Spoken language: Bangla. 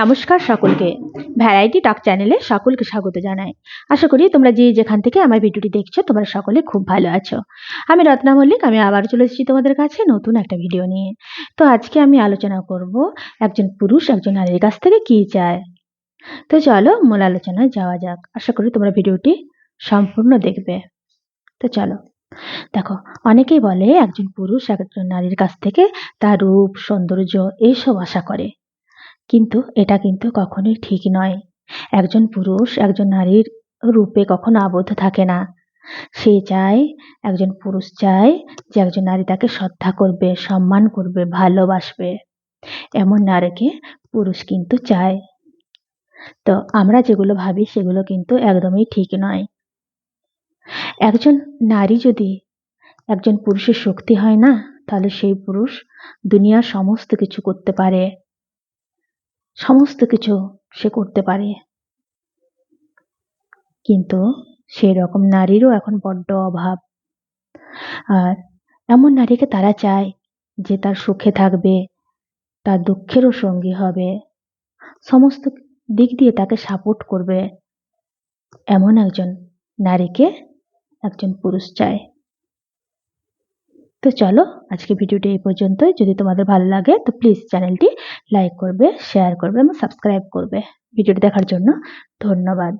নমস্কার সকলকে। ভ্যারাইটি টক চ্যানেলে সকলকে স্বাগত জানাই। আশা করি তোমরা যে যেখান থেকে আমার ভিডিওটি দেখছ, তোমরা সকলে খুব ভালো আছো। আমি রত্না মল্লিক, আমি আবার চলে এসেছি তোমাদের কাছে নতুন একটা ভিডিও নিয়ে। তো আজকে আমি আলোচনা করব একজন পুরুষ, একজন নারীর কাছ থেকে কী চায়। তো চলো মূল আলোচনায় যাওয়া যাক। আশা করি তোমরা ভিডিওটি সম্পূর্ণ দেখবে। তো চলো। দেখো, অনেকেই বলে একজন পুরুষ, একজন নারীর কাছ থেকে তার রূপ, সৌন্দর্য এইসব আশা করে। কিন্তু এটা কিন্তু কখনোই ঠিক নয়। একজন পুরুষ একজন নারীর রূপে কখনো আবদ্ধ থাকে না। সে চায়, একজন পুরুষ চায় যে একজন নারী তাকে শ্রদ্ধা করবে, সম্মান করবে, ভালোবাসবে। এমন নারীকে পুরুষ কিন্তু চায়। তো আমরা যেগুলো ভাবি সেগুলো কিন্তু একদমই ঠিক নয়। একজন নারী যদি একজন পুরুষের শক্তি হয় না, তাহলে সেই পুরুষ দুনিয়ার সমস্ত কিছু করতে পারে। সমস্ত কিছু সে করতে পারে। কিন্তু সেই রকম নারীরও এখন বড্ড অভাব। আর এমন নারীকে তারা চায় যে তার সুখে থাকবে, তার দুঃখেরও সঙ্গী হবে। সমস্ত দিক দিয়ে তাকে সাপোর্ট করবে। এমন একজন নারীকে একজন পুরুষ চায়। তো চলো আজকে ভিডিওটি এই পর্যন্তই। যদি তোমাদের ভালো লাগে, তো প্লিজ চ্যানেলটি লাইক করবে শেয়ার করবে এবং সাবস্ক্রাইব করবে। ভিডিওটি দেখার জন্য ধন্যবাদ।